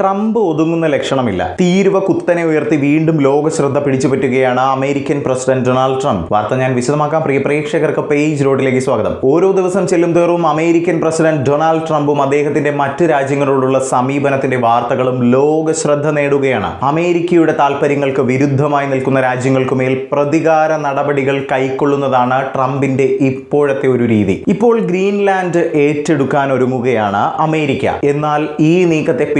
Trump ഒതുങ്ങുന്ന ലക്ഷണമില്ല. തീരുവ കുത്തനെ ഉയർത്തി വീണ്ടും ലോക ശ്രദ്ധ പിടിച്ചുപറ്റുകയാണ് അമേരിക്കൻ പ്രസിഡന്റ് ഡൊണാൾഡ് ട്രംപ്. വാർത്ത ഞാൻ വിശദമാക്കാം. പ്രിയ പ്രേക്ഷകർക്ക് പേജ് റോഡിലേക്ക് സ്വാഗതം. ഓരോ ദിവസം ചെല്ലും തോറും അമേരിക്കൻ പ്രസിഡന്റ് ഡൊണാൾഡ് ട്രംപും അദ്ദേഹത്തിന്റെ മറ്റ് രാജ്യങ്ങളോടുള്ള സമീപനത്തിന്റെ വാർത്തകളും ലോക ശ്രദ്ധ നേടുകയാണ്. അമേരിക്കയുടെ താല്പര്യങ്ങൾക്ക് വിരുദ്ധമായി നിൽക്കുന്ന രാജ്യങ്ങൾക്ക് മേൽ പ്രതികാര നടപടികൾ കൈക്കൊള്ളുന്നതാണ് ട്രംപിന്റെ ഇപ്പോഴത്തെ ഒരു രീതി. ഇപ്പോൾ ഗ്രീൻലാൻഡ് ഏറ്റെടുക്കാൻ ഒരുങ്ങുകയാണ് അമേരിക്ക. എന്നാൽ ഈ നീക്കത്തെ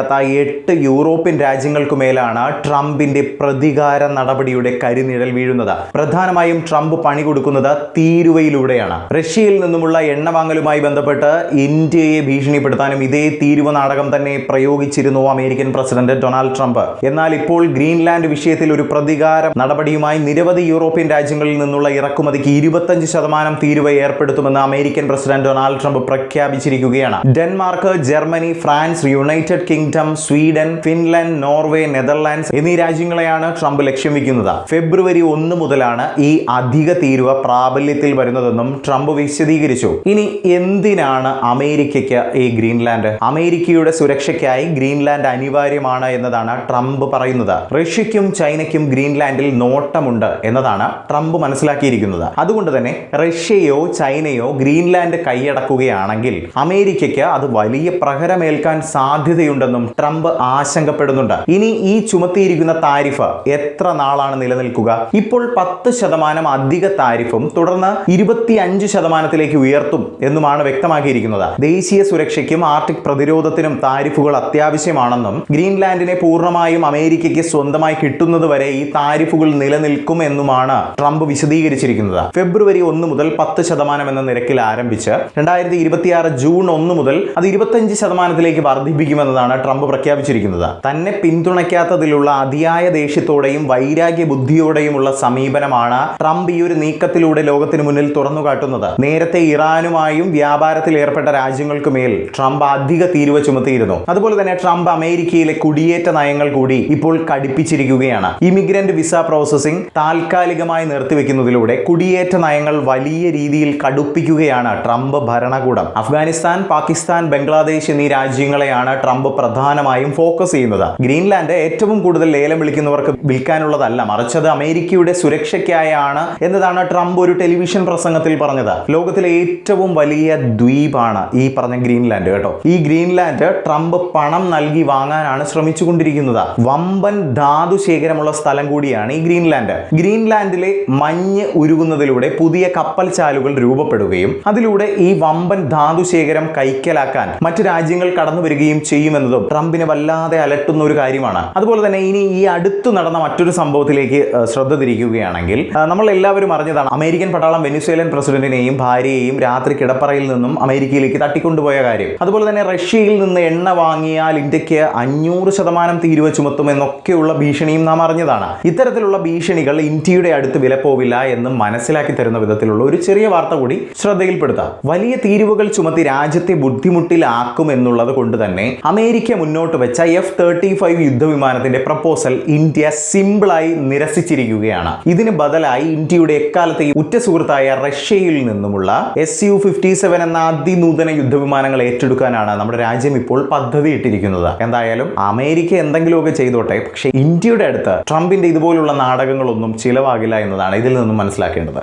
പിന്തുണയ്ക്കാത്ത എട്ട് യൂറോപ്യൻ രാജ്യങ്ങൾക്കു മേലാണ് ട്രംപിന്റെ പ്രതികാര നടപടിയുടെ കരിനിഴൽ വീഴുന്നത്. പ്രധാനമായും ട്രംപ് പണി കൊടുക്കുന്നത് തീരുവയിലൂടെയാണ്. റഷ്യയിൽ നിന്നുമുള്ള എണ്ണ വാങ്ങലുമായി ബന്ധപ്പെട്ട് ഇന്ത്യയെ ഭീഷണിപ്പെടുത്താനും ഇതേ തീരുവ നാടകം തന്നെ പ്രയോഗിച്ചിരുന്നു അമേരിക്കൻ പ്രസിഡന്റ് ഡൊണാൾഡ് ട്രംപ്. എന്നാൽ ഇപ്പോൾ ഗ്രീൻലാൻഡ് വിഷയത്തിൽ ഒരു പ്രതികാര നടപടിയുമായി നിരവധി യൂറോപ്യൻ രാജ്യങ്ങളിൽ നിന്നുള്ള ഇറക്കുമതിക്ക് ഇരുപത്തഞ്ച് ശതമാനം തീരുവ ഏർപ്പെടുത്തുമെന്ന് അമേരിക്കൻ പ്രസിഡന്റ് ഡൊണാൾഡ് ട്രംപ് പ്രഖ്യാപിച്ചിരിക്കുകയാണ്. Denmark Germany France United Kingdom Sweden Finland Norway Netherlands എന്നീ രാജ്യങ്ങളെയാണ് ട്രംപ് ലക്ഷ്യം വയ്ക്കുന്നത്. ഫെബ്രുവരി ഒന്ന് മുതലാണ് ഈ അധിക തീരുവ പ്രാബല്യത്തിൽ വരുന്നതെന്നും ട്രംപ് വിശദീകരിച്ചു. ഇനി എന്തിനാണ് അമേരിക്കയ്ക്ക് ഈ ഗ്രീൻലാൻഡ്? അമേരിക്കയുടെ സുരക്ഷയ്ക്കായി ഗ്രീൻലാൻഡ് അനിവാര്യമാണ് എന്നതാണ് ട്രംപ് പറയുന്നത്. റഷ്യയ്ക്കും ചൈനയ്ക്കും ഗ്രീൻലാൻഡിൽ നോട്ടമുണ്ട് എന്നതാണ് ട്രംപ് മനസ്സിലാക്കിയിരിക്കുന്നത്. അതുകൊണ്ട് തന്നെ റഷ്യയോ ചൈനയോ ഗ്രീൻലാൻഡ് കൈയടക്കുകയാണെങ്കിൽ അമേരിക്കയ്ക്ക് അത് വലിയ പ്രഹരമേൽക്കാൻ സാധ്യതയുണ്ടെന്നും ട്രംപ് ആശങ്കപ്പെടുന്നുണ്ട്. ഇനി ഈ ചുമത്തിയിരിക്കുന്ന താരിഫ് എത്ര നാളാണ് നിലനിൽക്കുക? ഇപ്പോൾ പത്ത് ശതമാനം അധിക താരിഫും തുടർന്ന് ഇരുപത്തി അഞ്ച് ശതമാനത്തിലേക്ക് ഉയർത്തും എന്നുമാണ് വ്യക്തമാക്കിയിരിക്കുന്നത്. ദേശീയ സുരക്ഷയ്ക്കും ആർട്ടിക് പ്രതിരോധത്തിനും താരിഫുകൾ അത്യാവശ്യമാണെന്നും ഗ്രീൻലാൻഡിനെ പൂർണമായും അമേരിക്കയ്ക്ക് സ്വന്തമായി കിട്ടുന്നത് വരെ ഈ താരിഫുകൾ നിലനിൽക്കും എന്നുമാണ് ട്രംപ് വിശദീകരിച്ചിരിക്കുന്നത്. ഫെബ്രുവരി ഒന്ന് മുതൽ പത്ത് ശതമാനം എന്ന നിരക്കിൽ ആരംഭിച്ച് രണ്ടായിരത്തി ജൂൺ ഒന്ന് മുതൽ അത് ഇരുപത്തഞ്ച് ശതമാനത്തിലേക്ക് വർദ്ധിപ്പിക്കുമെന്നതാണ് ട്രംപ് പ്രഖ്യാപിച്ചിരിക്കുന്നത്. തന്നെ പിന്തുണയ്ക്കാത്തതിലുള്ള അതിയായ ദേഷ്യത്തോടെയും വൈരാഗ്യ ബുദ്ധിയോടെയുമുള്ള സമീപനമാണ് ട്രംപ് ഈ ഒരു നീക്കത്തിലൂടെ ലോകത്തിന് മുന്നിൽ തുറന്നു കാട്ടുന്നത്. നേരത്തെ ഇറാനുമായും വ്യാപാരത്തിൽ ഏർപ്പെട്ട രാജ്യങ്ങൾക്ക് മേൽ ട്രംപ് അധിക തീരുവ ചുമത്തിയിരുന്നു. അതുപോലെ തന്നെ ട്രംപ് അമേരിക്കയിലെ കുടിയേറ്റ നയങ്ങൾ കൂടി ഇപ്പോൾ കടുപ്പിച്ചിരിക്കുകയാണ്. ഇമിഗ്രന്റ് വിസ പ്രോസസ്സിംഗ് താൽക്കാലികമായി നിർത്തിവെക്കുന്നതിലൂടെ കുടിയേറ്റ നയങ്ങൾ വലിയ രീതിയിൽ കടുപ്പിക്കുകയാണ് ട്രംപ് ഭരണകൂടം. അഫ്ഗാനിസ്ഥാൻ പാകിസ്ഥാൻ ബംഗ്ലാദേശ് എന്നീ രാജ്യങ്ങളെയാണ് ട്രംപ് പ്രധാനമായും ഫോക്കസ് ചെയ്യുന്നത്. ഗ്രീൻലാൻഡ് ഏറ്റവും കൂടുതൽ ലേലം വിളിക്കുന്നവർക്ക് വിൽക്കാനുള്ളതല്ല മറിച്ചത് അമേരിക്കയുടെ സുരക്ഷയ്ക്കായാണ് എന്നതാണ് ട്രംപ് ഒരു ടെലിവിഷൻ പ്രസംഗത്തിൽ പറഞ്ഞത്. ലോകത്തിലെ ഏറ്റവും വലിയ ദ്വീപാണ് ഈ പറഞ്ഞ ഗ്രീൻലാൻഡ് കേട്ടോ. ഈ ഗ്രീൻലാൻഡ് ട്രംപ് പണം നൽകി വാങ്ങാനാണ് ശ്രമിച്ചുകൊണ്ടിരിക്കുന്നത്. വമ്പൻ ധാതു ശേഖരമുള്ള സ്ഥലം കൂടിയാണ് ഈ ഗ്രീൻലാൻഡ്. ഗ്രീൻലാൻഡിലെ മഞ്ഞ് ഉരുകുന്നതിലൂടെ പുതിയ കപ്പൽ ചാലുകൾ രൂപപ്പെടുകയും അതിലൂടെ ഈ വമ്പൻ ധാതു ശേഖരം കൈക്കലാക്കാൻ മറ്റു രാജ്യങ്ങൾ കടന്നു വരികയും ചെയ്യുമെന്നതും ട്രംപിനെ വല്ലാതെ അലട്ടുന്ന ഒരു കാര്യമാണ്. അതുപോലെ തന്നെ ഇനി ഈ അടുത്ത് നടന്ന മറ്റൊരു സംഭവത്തിലേക്ക് ശ്രദ്ധ തിരിക്കുകയാണെങ്കിൽ നമ്മൾ എല്ലാവരും അറിഞ്ഞതാണ് അമേരിക്കൻ പട്ടാളം വെനിസ്വേലൻ പ്രസിഡന്റിനെയും ഭാര്യയെയും രാത്രി കിടപ്പറയിൽ നിന്നും അമേരിക്കയിലേക്ക് തട്ടിക്കൊണ്ടുപോയ കാര്യം. അതുപോലെ തന്നെ റഷ്യയിൽ നിന്ന് എണ്ണ വാങ്ങിയാൽ ഇന്ത്യയ്ക്ക് അഞ്ഞൂറ് ശതമാനം തീരുവ ചുമത്തും എന്നൊക്കെയുള്ള ഭീഷണിയും നാം അറിഞ്ഞതാണ്. ഇത്തരത്തിലുള്ള ഭീഷണികൾ ഇന്ത്യയുടെ അടുത്ത് വിലപ്പോവില്ല എന്ന് മനസ്സിലാക്കി തരുന്ന വിധത്തിലുള്ള ഒരു ചെറിയ വാർത്ത കൂടി ശ്രദ്ധയിൽപ്പെടുത്താം. വലിയ തീരുവകൾ ചുമത്തി രാജ്യത്തെ ബുദ്ധിമുട്ടിലാക്കും എന്നുള്ളത് കൊണ്ട് തന്നെ അമേരിക്ക മുന്നോട്ട് വെച്ച എഫ് തേർട്ടി ഫൈവ് യുദ്ധവിമാനത്തിന്റെ പ്രപ്പോസൽ ഇന്ത്യ സിമ്പിളായി നിരസിച്ചിരിക്കുകയാണ്. ഇതിന് ബദലായി ഇന്ത്യയുടെ എക്കാലത്തെയും ഉറ്റ സുഹൃത്തായ റഷ്യയിൽ നിന്നുമുള്ള എസ് യു ഫിഫ്റ്റി സെവൻ എന്ന അതിനൂതന യുദ്ധവിമാനങ്ങൾ ഏറ്റെടുക്കാനാണ് നമ്മുടെ രാജ്യം ഇപ്പോൾ പദ്ധതി ഇട്ടിരിക്കുന്നത് എന്തായാലും അമേരിക്ക എന്തെങ്കിലുമൊക്കെ ചെയ്തോട്ടെ പക്ഷേ ഇന്ത്യയുടെ അടുത്ത് ട്രംപിന്റെ ഇതുപോലുള്ള നാടകങ്ങളൊന്നും ചിലവാകില്ല എന്നതാണ് ഇതിൽ നിന്നും മനസ്സിലാക്കേണ്ടത്.